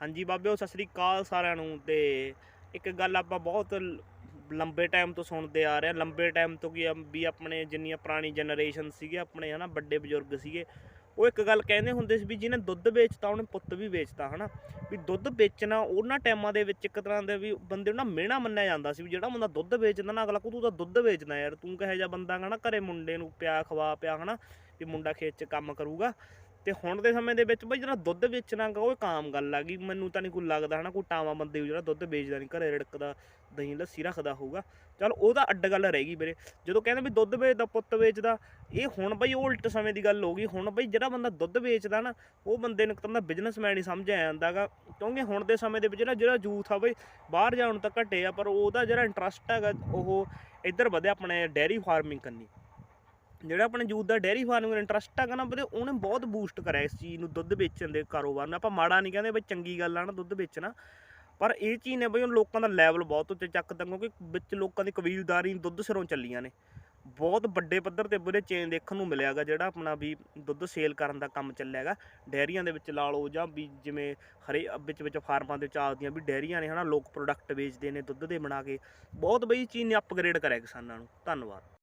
ਹਾਂਜੀ ਬਾਬਿਓ, ਸਤਿ ਸ੍ਰੀ ਅਕਾਲ ਸਾਰਿਆਂ ਨੂੰ ਤੇ ਇੱਕ ਗੱਲ ਆਪਾਂ ਬਹੁਤ ਲੰਬੇ ਟਾਈਮ ਤੋਂ ਸੁਣਦੇ ਆ ਰਹੇ ਹਾਂ। ਲੰਬੇ ਟਾਈਮ ਤੋਂ ਕੀ ਆ ਵੀ ਆਪਣੇ ਜਿੰਨੀਆਂ ਪੁਰਾਣੀ ਜਨਰੇਸ਼ਨ ਸੀਗੇ, ਆਪਣੇ ਹਨਾ ਵੱਡੇ ਬਜ਼ੁਰਗ ਸੀਗੇ, ਉਹ ਇੱਕ ਗੱਲ ਕਹਿੰਦੇ ਹੁੰਦੇ ਸੀ ਵੀ ਜਿਹਨੇ ਦੁੱਧ ਵੇਚਤਾ, ਉਹਨੇ ਪੁੱਤ ਵੀ ਵੇਚਤਾ ਹਨਾ। ਵੀ ਦੁੱਧ ਵੇਚਣਾ, ਉਹਨਾਂ ਟਾਈਮਾਂ ਦੇ ਵਿੱਚ ਇੱਕ ਤਰ੍ਹਾਂ ਦੇ ਵੀ ਬੰਦੇ ਨੂੰ ਮਿਹਣਾ ਮੰਨਿਆ ਜਾਂਦਾ ਸੀ ਵੀ ਜਿਹੜਾ ਬੰਦਾ ਦੁੱਧ ਵੇਚਦਾ ਨਾ, ਅਗਲਾ ਕੋ ਤੂੰ ਤਾਂ ਦੁੱਧ ਵੇਚਦਾ ਯਾਰ, ਤੂੰ ਕਹੇ ਜਾ ਬੰਦਾ ਗਾ ਘਰੇ ਮੁੰਡੇ ਨੂੰ ਪਿਆ, ਖਵਾ ਪਿਆ ਹਨਾ, ਵੀ ਮੁੰਡਾ ਖੇਤ 'ਚ ਕੰਮ ਕਰੂਗਾ। ਤੇ ਹੁਣ ਦੇ ਸਮੇਂ ਦੇ ਵਿੱਚ ਬਈ ਜਿਹੜਾ ਦੁੱਧ ਵੇਚਣਾ ਗਾ, ਉਹ ਇੱਕ ਆਮ ਗੱਲ ਆ ਗਈ। ਮੈਨੂੰ ਤਾਂ ਨਹੀਂ ਕੋਈ ਲੱਗਦਾ ਹਨਾ, ਕੋਈ ਟਾਵਾਂ ਬੰਦੇ ਹੋਊ ਜਿਹੜਾ ਦੁੱਧ ਵੇਚਦਾ ਨਹੀਂ, ਘਰੇ ਰੜਕਦਾ, ਦਹੀਂ ਲੱਸੀ ਰੱਖਦਾ ਹੋਊਗਾ। ਚਲ ਉਹਦਾ ਅੱਡ ਗੱਲ ਰਹਿ ਗਈ ਵੀਰੇ। ਜਦੋਂ ਕਹਿੰਦੇ ਵੀ ਦੁੱਧ ਵੇਚਦਾ, ਪੁੱਤ ਵੇਚਦਾ, ਇਹ ਹੁਣ ਬਈ ਉਹ ਉਲਟ ਸਮੇਂ ਦੀ ਗੱਲ ਹੋ ਗਈ। ਹੁਣ ਬਈ ਜਿਹੜਾ ਬੰਦਾ ਦੁੱਧ ਵੇਚਦਾ ਨਾ, ਉਹ ਬੰਦੇ ਨੂੰ ਇੱਕ ਤਰ੍ਹਾਂ ਬਿਜ਼ਨਸਮੈਨ ਹੀ ਸਮਝਿਆ ਆ ਜਾਂਦਾਗਾ ਕਿਉਂਕਿ ਹੁਣ ਦੇ ਸਮੇਂ ਦੇ ਵਿੱਚ ਜਿਹੜਾ ਜਿਹੜਾ ਯੂਥ ਆ ਬਈ, ਬਾਹਰ ਜਾਣ ਤਾਂ ਘਟੇ ਆ, ਪਰ ਉਹਦਾ ਜਿਹੜਾ ਇੰਟਰਸਟ ਹੈਗਾ, ਉਹ ਇੱਧਰ ਵਧਿਆ ਆਪਣੇ ਡੈਰੀ ਫਾਰਮਿੰਗ ਕਰਨੀ ਜਿਹੜਾ ਆਪਣੇ ਯੂਥ ਦਾ ਡੇਅਰੀ ਫਾਰਮਿੰਗ ਇੰਟਰਸਟ ਹੈਗਾ ਨਾ, ਵੀਰੇ, ਉਹਨੇ ਬਹੁਤ ਬੂਸਟ ਕਰਿਆ ਇਸ ਚੀਜ਼ ਨੂੰ, ਦੁੱਧ ਵੇਚਣ ਦੇ ਕਾਰੋਬਾਰ ਨੂੰ। ਆਪਾਂ ਮਾੜਾ ਨਹੀਂ ਕਹਿੰਦੇ ਬਈ ਚੰਗੀ ਗੱਲ ਆ ਨਾ, ਦੁੱਧ ਵੇਚਣਾ। ਪਰ ਇਹ ਚੀਜ਼ ਨੇ ਬਈ ਉਹ ਲੋਕਾਂ ਦਾ ਲੈਵਲ ਬਹੁਤ ਉੱਤੇ ਚੱਕਦਾ, ਕਿਉਂਕਿ ਵਿੱਚ ਲੋਕਾਂ ਦੀ ਕਬੀਲਦਾਰੀ ਦੁੱਧ ਸਿਰੋਂ ਚੱਲੀਆਂ ਨੇ। ਬਹੁਤ ਵੱਡੇ ਪੱਧਰ ਤੇ ਵੀਰੇ ਚੇਂਜ ਦੇਖਣ ਨੂੰ ਮਿਲਿਆਗਾ ਜਿਹੜਾ ਆਪਣਾ ਵੀ ਦੁੱਧ ਸੇਲ ਕਰਨ ਦਾ ਕੰਮ ਚੱਲਿਆਗਾ ਡੈਰੀਆਂ ਦੇ ਵਿੱਚ ਲਾ ਲਓ ਜਾਂ ਵੀ ਜਿਵੇਂ ਹਰੇ, ਵਿੱਚ ਵਿੱਚ ਫਾਰਮਾਂ ਦੇ ਵਿੱਚ ਆਉਂਦੀਆਂ ਵੀ ਡੈਰੀਆਂ ਨੇ ਹਨਾ, ਲੋਕ ਪ੍ਰੋਡਕਟ ਵੇਚਦੇ ਨੇ ਦੁੱਧ ਦੇ ਬਣਾ ਕੇ। ਬਹੁਤ ਬਈ ਚੀਜ਼ ਨੇ ਅਪਗ੍ਰੇਡ ਕਰਿਆ ਕਿਸਾਨਾਂ ਨੂੰ। ਧੰਨਵਾਦ।